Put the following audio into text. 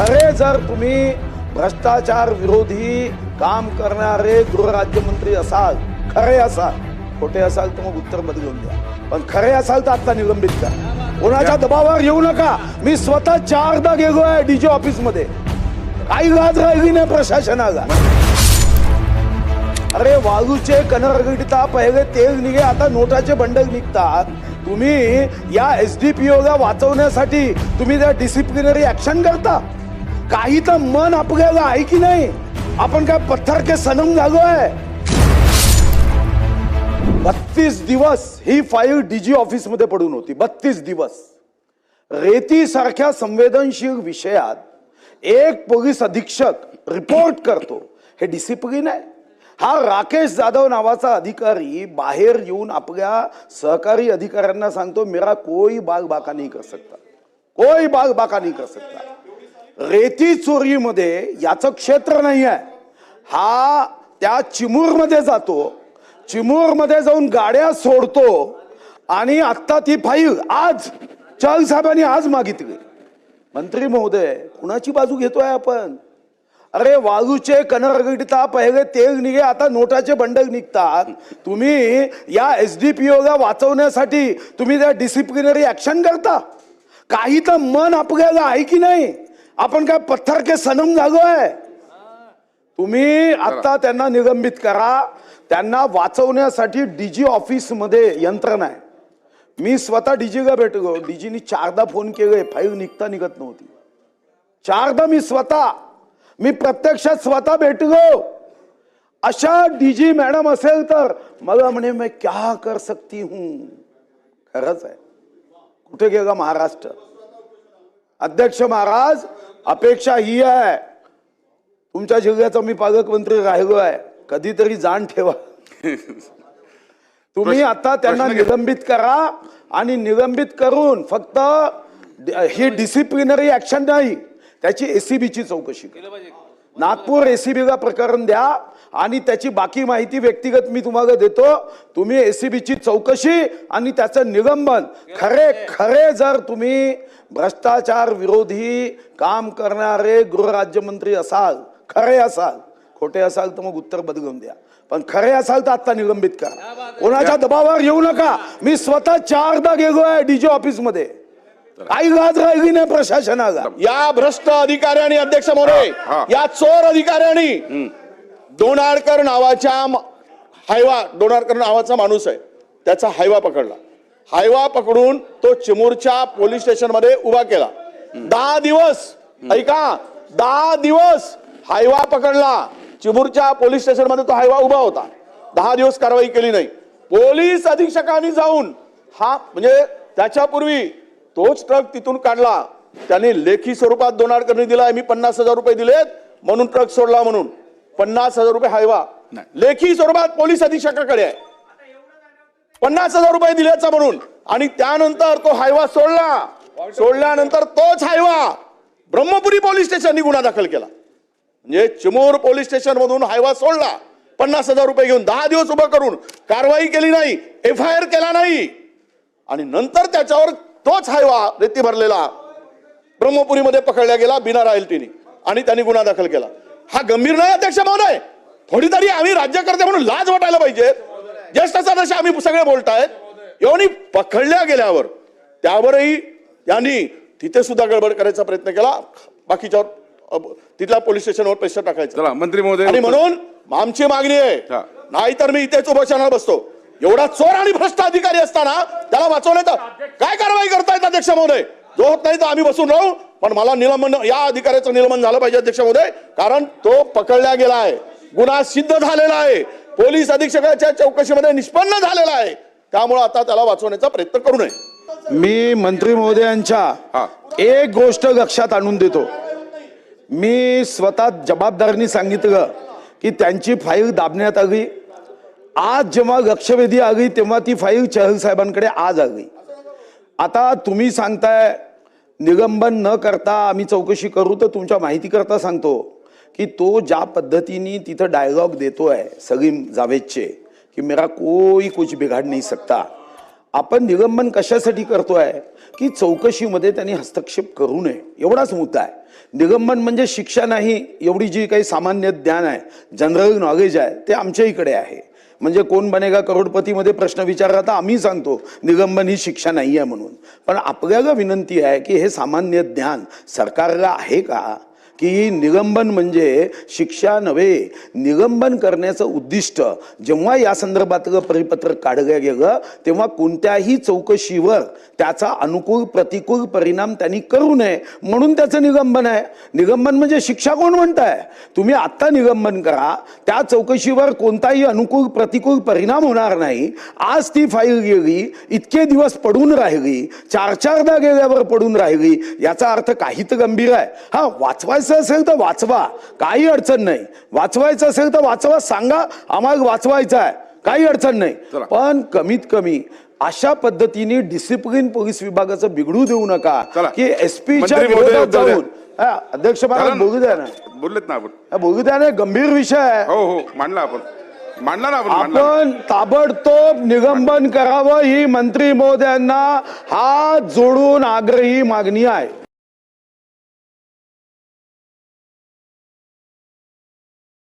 खरे जर तुम्ही भ्रष्टाचार विरोधी काम करणारे गृहराज्यमंत्री असाल खरे असाल खोटे असाल तर मग उत्तर बदलून द्या. पण खरे असाल तर आता निलंबित करा. कोणाच्या दबावावर येऊ नका. मी स्वतः चारदा गेलो आहे डीजी ऑफिसमध्ये काही लाज राहिली नाही प्रशासनाला. अरे वाळूचे कनरगडता पहिले तेल निघे आता नोटाचे बंडल निघतात. तुम्ही या एस डी पी ला वाचवण्यासाठी तुम्ही त्या डिसिप्लिनरी ऍक्शन करता. काही तर मन आपल्याला आहे की नाही? आपण काय पत्थर के सनम झालो आहे? बत्तीस दिवस ही फाईल डीजी ऑफिसमध्ये पडून होती. बत्तीस दिवस. रेती सारख्या संवेदनशील विषयात एक पोलीस अधीक्षक रिपोर्ट करतो. हे डिसिप्लिन आहे. हा राकेश जाधव नावाचा अधिकारी बाहेर येऊन आपल्या सहकारी अधिकाऱ्यांना सांगतो मेरा कोई बाग बाका नाही कर सकता. कोई बाग बाका नाही कर सकता. रेती चोरीमध्ये याचं क्षेत्र नाही आहे हा त्या चिमूरमध्ये जातो. चिमूरमध्ये जाऊन गाड्या सोडतो. आणि आत्ता ती फाईल आज चल साहेबांनी आज मागितली. मंत्री महोदय कुणाची बाजू घेतोय आपण? अरे वाळूचे कनरगडता पहिले तेल निघे आता नोटाचे बंडल निघतात. तुम्ही या एस डी पी ओला वाचवण्यासाठी तुम्ही त्या डिसिप्लिनरी ॲक्शन करता. काही तर मन आपल्याला आहे की नाही? आपण काय पत्थर के सनम आहे तुम्ही आता त्यांना निलंबित करा. त्यांना वाचवण्यासाठी डीजी ऑफिसमध्ये यंत्रणा आहे. मी स्वतः डीजीला भेटलो. डीजीनी चारदा फोन केले. फाईल निघता निघत नव्हती. चारदा मी स्वतः मी प्रत्यक्षात स्वतः भेटलो. अशा डीजी मॅडम असेल तर मला म्हणे मैं क्या कर सकती हूं? खरंच आहे. कुठे गेला महाराष्ट्र? अध्यक्ष महाराज अपेक्षा ही आहे. तुमच्या जिल्ह्याचा मी पालकमंत्री राहिलो आहे. कधीतरी जाण ठेवा. तुम्ही आता त्यांना. निलंबित करा आणि निलंबित करून फक्त ही डिसिप्लिनरी ऍक्शन नाही त्याची एसीबीची चौकशी करा. नागपूर एसीबीला प्रकरण द्या. आणि त्याची बाकी माहिती व्यक्तिगत मी तुम्हाला देतो. तुम्ही एसीबीची चौकशी आणि त्याचं निलंबन. खरे खरे जर तुम्ही भ्रष्टाचार विरोधी काम करणारे गृहराज्यमंत्री असाल खरे असाल खोटे असाल तर मग उत्तर बदलून द्या. पण खरे असाल तर आता निलंबित करा. कोणाच्या दबावावर येऊ नका. मी स्वतः चारदा गेलो आहे डीजी ऑफिसमध्ये काही लाज राहिली नाही प्रशासनाला. या भ्रष्ट अधिकाऱ्यांनी अध्यक्ष हा. या चोर अधिकाऱ्यांनी दोनाडकर नावाच्या हायवा दोनाडकर नावाचा माणूस आहे. त्याचा हायवा पकडला. हायवा पकडून तो चिमूरच्या पोलीस स्टेशनमध्ये उभा केला. दहा दिवस ऐका दहा दिवस हायवा पकडला. चिमूरच्या पोलीस स्टेशनमध्ये तो हायवा उभा होता. दहा दिवस कारवाई केली नाही. पोलीस अधीक्षकांनी जाऊन हा म्हणजे त्याच्यापूर्वी तोच ट्रक तिथून काढला. त्यांनी लेखी स्वरूपात दोनाडकरनी दिलाय मी पन्नास हजार रुपये दिलेत म्हणून ट्रक सोडला म्हणून. पन्नास हजार रुपये हायवा. लेखी स्वरूपात पोलीस अधीक्षकाकडे आहे. पन्नास हजार रुपये दिल्याचा म्हणून. आणि त्यानंतर तो हायवा सोडला. सोडल्यानंतर तोच हायवा ब्रह्मपुरी पोलीस स्टेशननी गुन्हा दाखल केला. म्हणजे चिमूर पोलीस स्टेशन मधून हायवा सोडला. पन्नास हजार रुपये घेऊन दहा दिवस उभं करून कारवाई केली नाही एफ आय आर केला नाही. आणि नंतर त्याच्यावर तोच हायवा रेती भरलेला ब्रह्मपुरीमध्ये पकडला गेला बिना रॉयल्टीने. आणि त्यांनी गुन्हा दाखल केला. हा गंभीर नाही अध्यक्ष महोदय. थोडी तरी आम्ही राज्यकर्ते म्हणून लाज वाटायला पाहिजे. ज्येष्ठ सदस्य आम्ही सगळे बोलतायत. एवढी पकडल्या गेल्यावर त्यावरही त्यांनी तिथे सुद्धा गडबड करायचा प्रयत्न केला. बाकीच्यावर तिथल्या पोलीस स्टेशनवर पैसे टाकायचे. मंत्री महोदय आणि म्हणून आमची मागणी आहे. नाहीतर मी इथेच उपोषणाला बसतो. एवढा चोर आणि भ्रष्ट अधिकारी असताना त्याला वाचवण्याचा काय कारवाई करतायत अध्यक्ष महोदय? जो होत नाही तर आम्ही बसून राहू. पण मला निलंबन या अधिकाऱ्याचं निलंबन झालं पाहिजे अध्यक्ष महोदय कारण तो पकडला गेला आहे गुन्हा सिद्ध झालेला आहे. पोलीस अधीक्षकाच्या चौकशीमध्ये निष्पन्न झालेला आहे. त्यामुळे आता त्याला वाचवण्याचा प्रयत्न करू नये. मी मंत्री महोदयांच्या. एक गोष्ट लक्षात आणून देतो. मी स्वतः जबाबदारीने सांगितलं की त्यांची फाईल दाबण्यात आली. आज जेव्हा लक्षवेधी आली तेव्हा ती फाईल चहल साहेबांकडे आज आली. आता तुम्ही सांगताय निलंबन न करता आम्ही चौकशी करू तर तुमच्या माहिती करता सांगतो की तो ज्या पद्धतीने तिथं डायलॉग देतो आहे सलीम जावेदचे की मेरा कोई कुछ बिघाड नाही सकता. आपण निलंबन कशासाठी करतो आहे की चौकशीमध्ये त्यांनी हस्तक्षेप करू नये. एवढाच मुद्दा आहे. निलंबन म्हणजे शिक्षा नाही एवढी जी काही सामान्य ज्ञान आहे जनरल नॉलेज आहे ते आमच्या इकडे आहे. म्हणजे कोण बनेगा करोडपतीमध्ये प्रश्न विचारला तर आम्ही सांगतो निलंबन ही शिक्षा नाही आहे म्हणून. पण आपल्याला विनंती आहे की हे सामान्य ज्ञान सरकारला आहे का? की निलंबन म्हणजे शिक्षा नव्हे निलंबन करण्याचं उद्दिष्ट. जेव्हा या संदर्भातलं परिपत्रक काढलं गेलं तेव्हा कोणत्याही चौकशीवर त्याचा अनुकूल प्रतिकूल परिणाम त्यांनी करू नये म्हणून त्याचं निलंबन आहे. निलंबन म्हणजे शिक्षा कोण म्हणताय? तुम्ही आत्ता निलंबन करा. त्या चौकशीवर कोणताही अनुकूल प्रतिकूल परिणाम होणार नाही. आज ती फाईल गेली इतके दिवस पडून राहिली चार चारदा गेल्यावर पडून राहिली याचा अर्थ काही तर गंभीर आहे. हा वाचवायचं असेल तर वाचवा. काही अडचण नाही. वाचवायचं असेल तर वाचवा सांगा आम्हाला वाचवायचं आहे. काही अडचण नाही. पण कमीत कमी अशा पद्धतीने डिसिप्लिन पोलीस विभागाचं बिघडू देऊ नका. की एसपीच्या विरोधात. जाऊन. अध्यक्ष महाराज. बोलू द्या ना. बोललेत ना आपण. हा, बोलू द्या ना गंभीर विषय आहे. हो हो मांडला आपण. मांडला ना आपण ताबडतोब निलंबन करावं ही मंत्री महोदयांना हात जोडून आग्रही मागणी आहे.